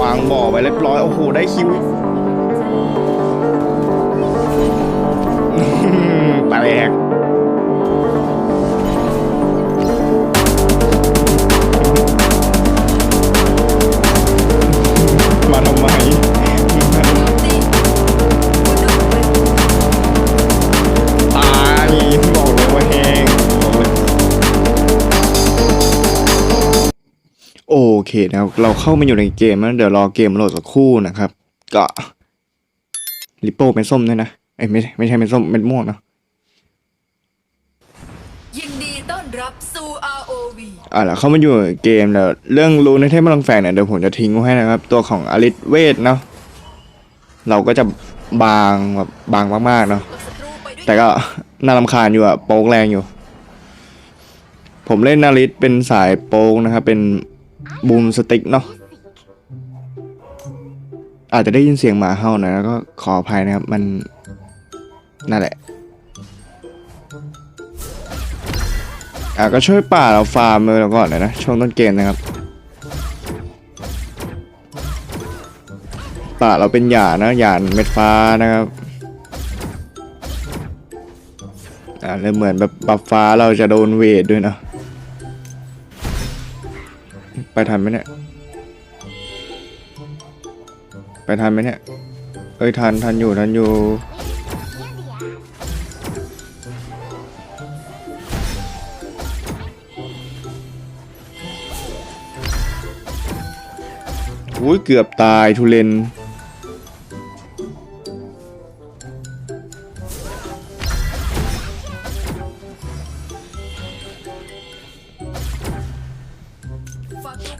วางบ่อไปเรียบร้อย โอ้โห ได้คิวแปลกมาทำไม โอเคนะครับเราเข้ามาอยู่ในเกมแล้วเดี๋ยวรอเกมโหลดสักครู่นะครับ ก็ลิปโป้เป็นส้มด้วยนะเอ้ยไม่ใช่ไม่ใช่เป็นส้มเป็นม่วงเนอะยินดีต้อนรับสู่ ROV อ่าแล้วเข้ามาอยู่ในเกมแล้วเรื่องรู้ในเทพพลังแฝงเนี่ยเดี๋ยวผมจะทิ้งไว้ให้นะครับ ตัวของอลิสเวทเนาะเราก็จะบางแบบบางมากๆเนาะกับศัตรูไปด้วยแต่ก็น่ารำคาญอยู่อะโป๊กแรงอยู่ ผมเล่นนาริสเป็นสายโป๊กนะครับเป็น บูมสติ๊กเนาะอาจจะได้ยินเสียงหมาเห่าหน่อยแล้วก็ขออภัยนะครับ มันนั่นแหละอะก็ช่วยป่าเราฟาร์มเลยเราก่อนหน่อยนะช่วงต้นเกมนะครับ ป่าเราเป็นหยานะหยานเม็ดฟ้านะครับอ่าแล้วเหมือนแบบบัฟฟ้าเราจะโดนเวทด้วยเนอะ ไปทันไหมเนี่ย ไปทันไหมเนี่ย เอ้ยทันทันอยู่ทันอยู่อุ้ยเกือบตายทุเรน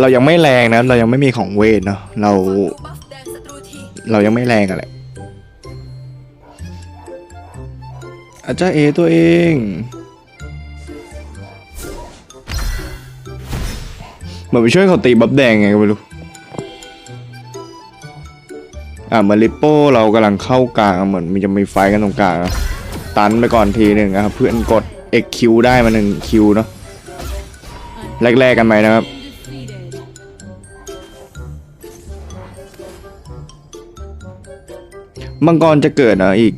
เรายังไม่แรงนะ เรายังไม่มีของเวทเนาะเรา เรายังไม่แรงกันแหละอาจารย์เอตัวเอง เหมือนไปช่วยเขาตีบัฟแดงไงก็ไม่รู้ อ่ามือนลิโป้เรากำลังเข้ากลางเหมือนมันจะมีไฟกันตรงกลางนะตันไปก่อนทีหนึ่งนะครับ เพื่อนกด XQ ได้มาหนึ่งคิวเนาะแรกๆกันไหมนะครับ มังกรจะเกิดเนาะอีก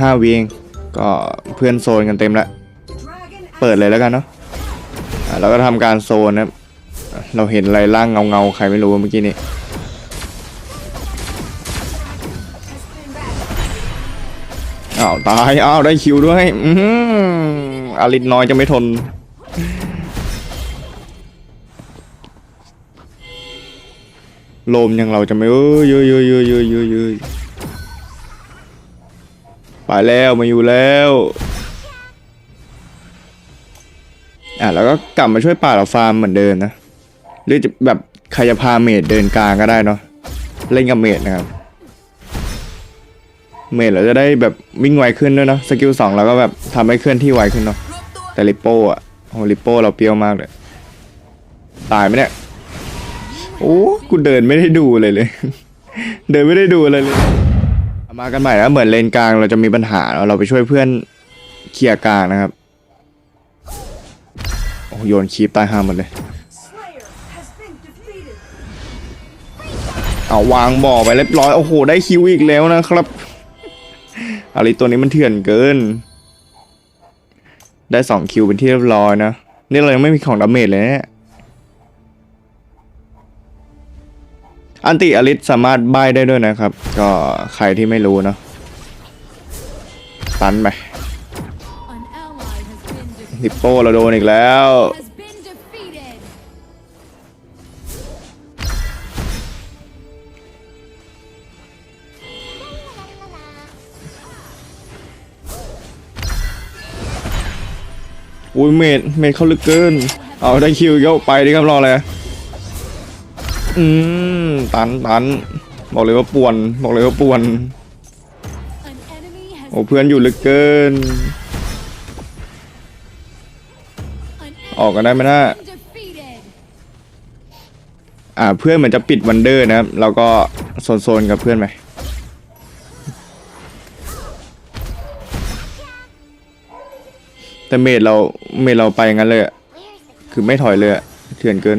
ห้าวิเองก็เพื่อนโซนกันเต็มแล้วเปิดเลยแล้วกันเนาะเราก็ทำการโซนนะเราเห็นอะไรร่างเงาเงาๆใครไม่รู้เมื่อกี้นี้อ้าวตายอ้าวได้คิวด้วยอืมอารินน้อยจะไม่ทนโลมยังเราจะไม่เอ้ยยอะเยอะเยอะเยอะเยอะเยอะ ไปแล้วมาอยู่แล้วอะแล้วก็กลับมาช่วยป่าเราฟาร์มเหมือนเดิมนะหรือจะแบบใครจะพาเมดเดินกลางก็ได้เนาะเล่นกับเมดนะครับ เมดเราจะได้แบบวิ่งไวขึ้นด้วยเนาะสกิลสองเราก็แบบทำให้เคลื่อนที่ไวขึ้นเนาะแต่ลิปโป้อะโอ้ลิปโป้เราเปรี้ยวมากเลยตายไหมเนี่ยโอ้กูเดินไม่ได้ดูเลยเลย เดินไม่ได้ดูอะไรเลย มากันใหม่แล้วเหมือนเลนกลางเราจะมีปัญหาแล้วเราไปช่วยเพื่อนเคลียร์กลางนะครับโอ้โยนคีปตายห้าหมดเลย เอาวางบ่อไปเรียบร้อยโอ้โหได้คิวอีกแล้วนะครับอะไรตัวนี้มันเถื่อนเกิน ได้สองคิวเป็นที่เรียบร้อยนะนี่เรายังไม่มีของดาเมจเลยเนี่ย อันติอลิสสามารถใบได้ด้วยนะครับ ก็ใครที่ไม่รู้เนาะตันไป An ally has been defeated. ลิปโปเราโดนอีกแล้วอุ้ยเมดเมดเขาลึกเกิน เอาได้คิวอีกแล้วไปดิครับรอเลย อืมตันตันบอกเลยว่าป่วน บอกเลยว่าป่วน โอ้เพื่อนอยู่ลึกเกิน ออกกันได้ไหมนะอ่าเพื่อนเหมือนจะปิดวันเดอร์นะครับเราก็โซนๆกับเพื่อนไปแต่เมดเราเมดเราไปงั้นเลยคือไม่ถอยเลยเถื่อนเกิน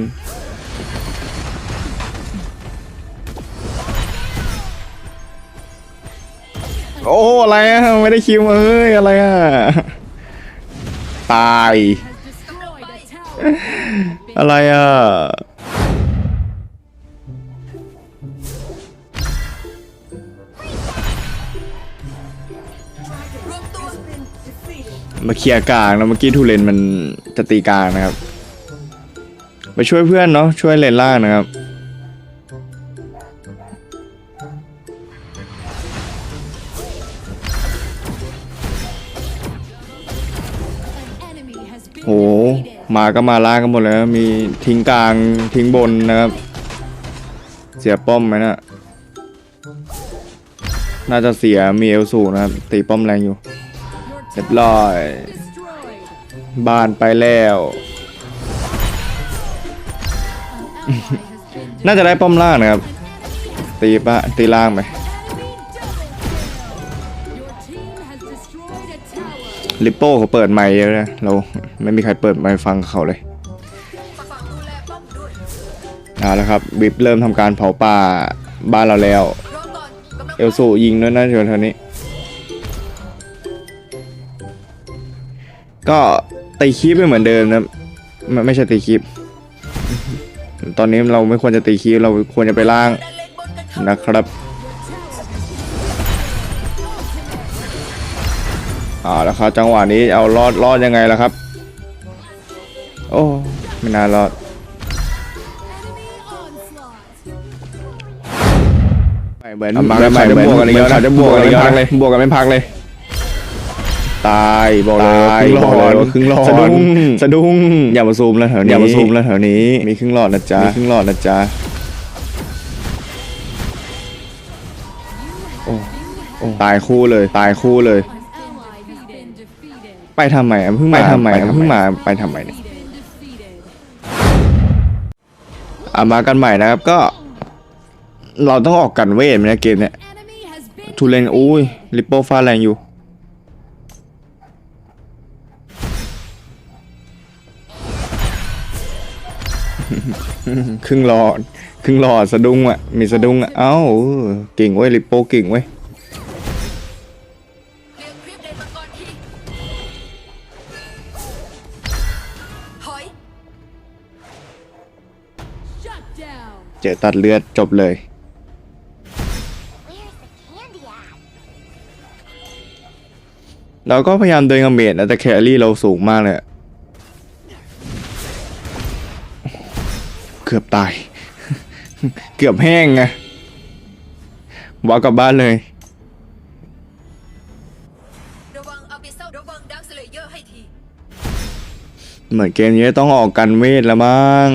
โอ้อะไรอะไม่ได้คิวมาเฮ้ยอะไรอะตาย อะไรอะมตัวมาเคลียร์กลางแล้วเมื่อกี้ทูเลนมันจะตีกลางนะครับ ไปช่วยเพื่อนเนาะช่วยเลนล่างนะครับ มาก็มาล่างกันหมดเลยนะมีทิ้งกลางทิ้งบนนะครับ เสียป้อมไหมนะน่าจะเสียมีเอลสูนะครับ ตีป้อมแรงอยู่ Your เรียบร้อย บ้านไปแล้ว น่าจะได้ป้อมล่างนะครับ ตีปะตีล่างไป ลิปโป้เขาเปิดไมค์เยอะนะเราไม่มีใครเปิดไมค์ฟังเขาเลยเอาละครับบิบเริ่มทำการเผาป่าบ้านเราแล้ว เอลสูยิงด้วยนะเดี๋ยวเท่านี้ ก็ตีคีบไปเหมือนเดิมนะไม่ไม่ใช่ตีคีบตอนนี้เราไม่ควรจะตีคีบเราควรจะไปล่างนะครับ อาแล้วครับจังหวะนี้เอารอดรอดยังไงล่ะครับ โอ้ไม่น่ารอด Enemy onslaught. เหมือนมาใหม่เหมือนบวกกันอีกแล้วนะจะบวกกันไม่พักเลยบวกกันไม่พักเลย ตายบอกเลยครึ่งหลอดครึ่งหลอดสะดุ้งสะดุ้งอย่ามาซูมแล้วแถวนี้อย่ามาซูมแล้วแถวนี้มีครึ่งหลอดนะจ๊ะมีครึ่งหลอดนะจ๊ะโอ้โอ้ตายคู่เลยตายคู่เลย ไปทำไมอะเพิ่งมาไปทำไมอะเพิ่งมาไปทำไมเนี่ย Been defeated. อะมากันใหม่นะครับก็ เราต้องออกกันเวทไหมนะเกมเนี้ย Enemy has been ทูเลนอุ้ยลิปโป้ฟาดแรงอยู่ ครึ่งหลอด ครึ่งหลอดสะดุ้งอะ มีสะดุ้งอะ เอ้าเออเก่งเว้ยลิปโป้เก่งเว้ย เจอตัดเลือดจบเลย เราก็พยายามเดินกับเมดนะแต่แครี่เราสูงมากเลยเกือบตาย เกือบแห้งไงวากกลับบ้านเลยเซลระวังดักสเลเยอร์ให้ทีเหมือนเกมนี้ต้องออกกันเวทแล้วมั้ง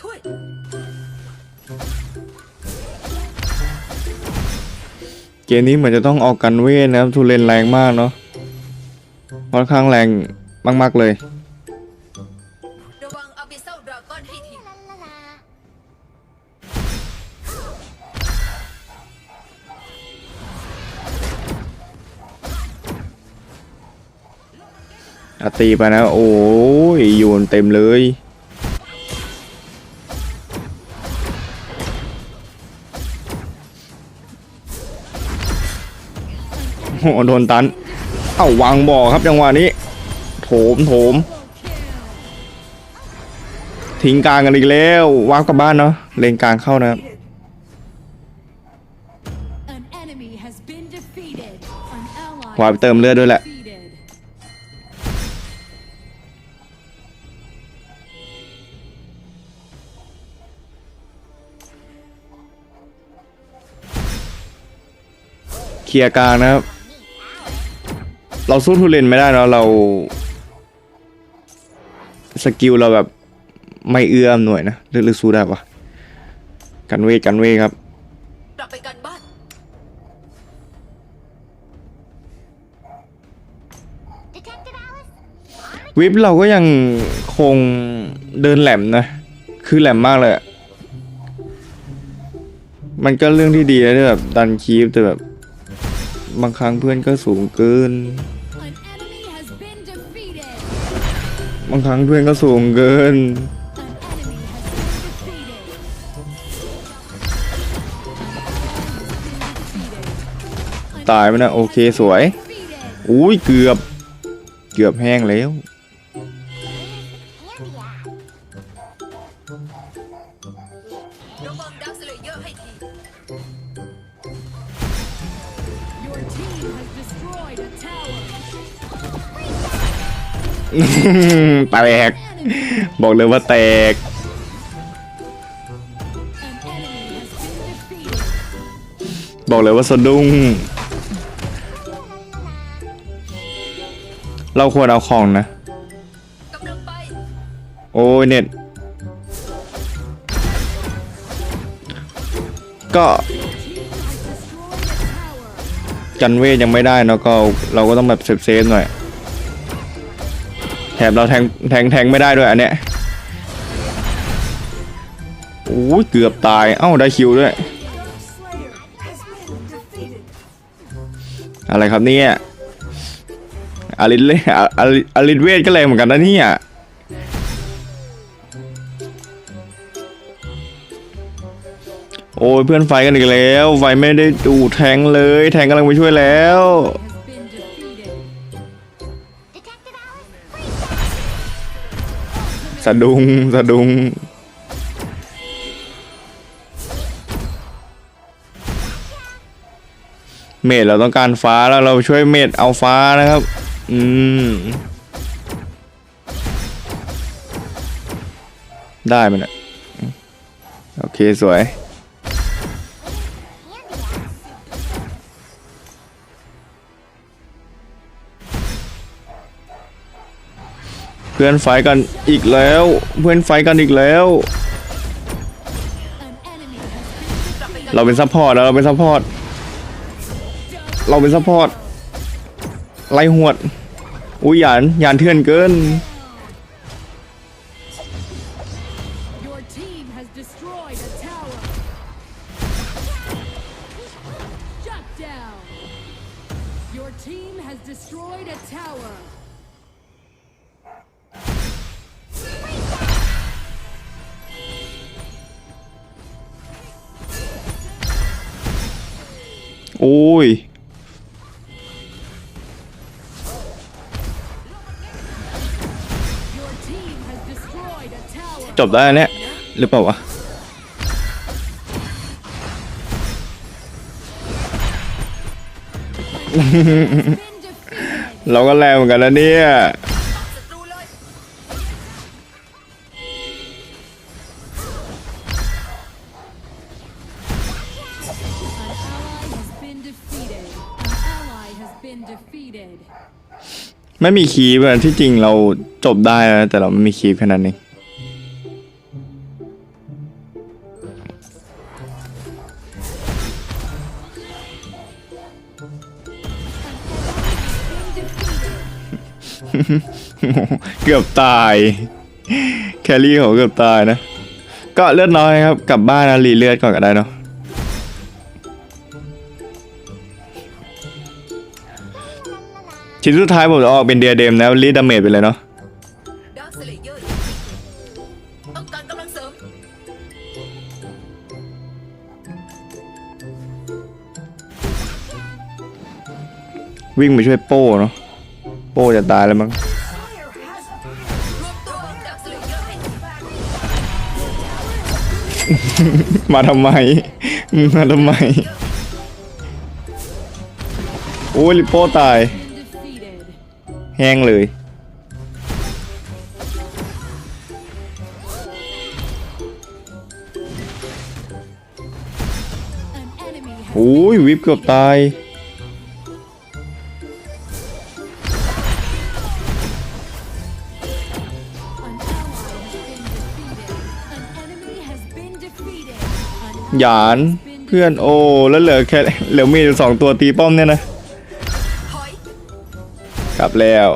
ช่วย เกมนี้เหมือนจะต้องออกกันเวทนะครับทุเรนแรงมากเนาะค่อนข้างแรงมากๆเลยระวังอาบิเซลดราก้อนให้ทีอาตีไปนะ โอ้ยโยนเต็มเลย โอ้โหโดนตัน เอ้าวางบ่อครับจังหวะนี้ โถมโถม ทิ้งกลางกันอีกแล้ววางกลับบ้านเนาะเลนกลางเข้านะครับ An enemy has been defeated. An ally วายไปเติมเลือดด้วยแหละ defeated. เคลียร์กลางนะครับ เราสู้ทุเรนไม่ได้เนาะเราสกิลเราแบบไม่เอื้อมหน่วยนะหรือหรือสู้ได้ปะกันเวทกันเวทครับกลับไปกันบ้านวิปเราก็ยังคงเดินแหลมนะ คือแหลมมากเลยอะมันก็เรื่องที่ดีนะที่แบบดันคีฟแต่แบบ บางครั้งเพื่อนก็สูงเกิน บางครั้งเพื่อนก็สูงเกิน ตายไหมนะโอเคสวย อุ้ยเกือบ เกือบแห้งแล้วเยอร์ให้ที Your team has destroyed a town. แตก บอกเลยว่าแตก บอกเลยว่าสะดุ้ง เราควรเอาของนะ โอ้ยเน็ต ก็ Team has destroyed a tower. กันเวทยังไม่ได้เนอะก็เราก็ต้องแบบเซฟเซฟๆหน่อย ถมเราแทงแทงแทงไม่ได้ด้วยอันเนี้ยโอ้ยเกือบตาย เอ้าได้คิวด้วย อะไรครับเนี่ยอาริสเลอาอาริอลิสเวทก็แรงเหมือนกันนะเนี่ยโอ้ยเพื่อนไฟกันอีกแล้ว ไฟไม่ได้ดูแทงเลย แทงกำลังไปช่วยแล้ว สะดุงสะดุงเมดเราต้องการฟ้าแล้วเราช่วยเมดเอาฟ้านะครับ อืม ได้ไหมนะโอเคสวย พื่อนไฟกันอีกแล้ว เพื่อนไฟกันอีกแล้ว เราเป็นซัพพอร์ตเราเป็นซัพพอร์ตเราเป็นซัพพอร์ตไล่หวดอุ้ยหยานหยานเถื่อนเกิน โอ้ย Your team has destroyed a tower. จบได้อันเนี้ยหรือเปล่าวะ Been defeated. เราก็แรงเหมือนกันนะเนี่ย been defeated. ไม่มีคีย์อะที่จริงเราจบได้นะแต่เราไม่มีคีย์แค่นั้นเองเกือบตาย แคลรี่เขาเกือบตายนะ ก็เลือดน้อยครับ กลับบ้านนะรีเลือดก่อนก็ได้เนาะ ชิ้นสุดท้ายผมจะออกเป็นเดียเดมแล้วรีดดาเมจไปเลยเนาะดักสเลเยอร์ต้องการกำลังเสริมวิ่งไปช่วยโป้เนาะโป้จะตายแล้วมั้งรวมตัวดักสเลเยอร์ให้มาทำไมมาทำไมโอ้ยลิโป้ตาย แห้งเลย โอ้ยวิปเกือบตาย หยานเพื่อนโอ้ แล้วเหลือแค่เหลือมีดสองตัวตีป้อมเนี่ยนะ กลับแล้ว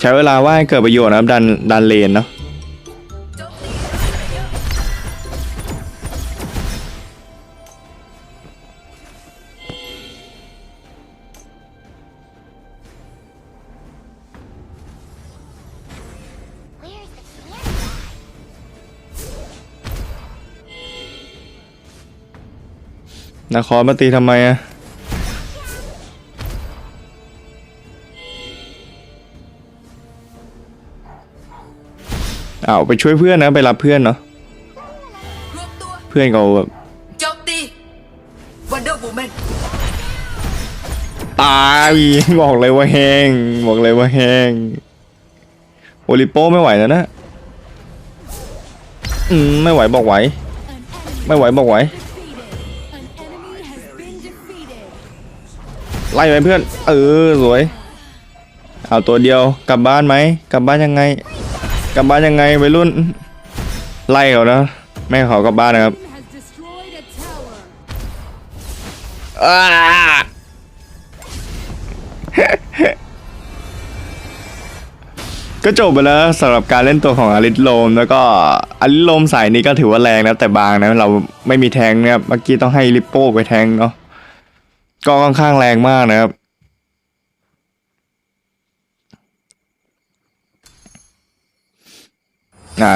ใช้เวลาว่างให้เกิดประโยชน์นะครับดันดันเลนเนาะ นาคอมาตีทำไมอะอ้าวไปช่วยเพื่อนนะไปรับเพื่อนเนาะรวมตัวเพื่อนเขาแบบโจมตีวันเดอร์บูแมนตายบอกเลยว่าแห้งบอกเลยว่าแห้งโอลิโป้ไม่ไหวแล้วนะอืมไม่ไหวบอกไหว An enemy ไม่ไหวบอกไหว ไล่ไปเพื่อน เออสวย เอาตัวเดียวกลับบ้านไหมกลับบ้านยังไง กลับบ้านยังไงวัยรุ่น ไล่เขานะไม่เขากลับบ้านนะครับก็จบไปแล้วสำหรับการเล่นตัวของอลิสโลม แล้วก็อลิสโลมสายนี้ก็ถือว่าแรงนะแต่บางนะเราไม่มีแทงนะครับเมื่อกี้ต้องให้ลิปโป้ไปแทงเนาะ ก็ค่อนข้างแรงมากนะครับ อ่า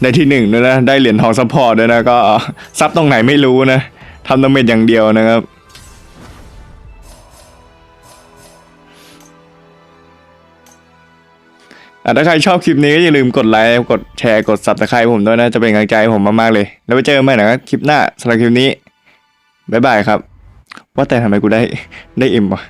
ได้ที่หนึ่งด้วยนะ ได้เหรียญทองซัพพอร์ตด้วยนะ ก็ซับตรงไหนไม่รู้นะทำดาเมจอย่างเดียวนะครับถ้าใครชอบคลิปนี้ก็อย่าลืมกดไลค์กดแชร์กด subscribe ผมด้วยนะ จะเป็นกำลังใจผมมากๆเลย แล้วไปเจอกันใหม่นะครับคลิปหน้าสำหรับคลิปนี้ บ๊ายบายครับ ว่าแต่ทำไมกูได้ได้เอ็มวะ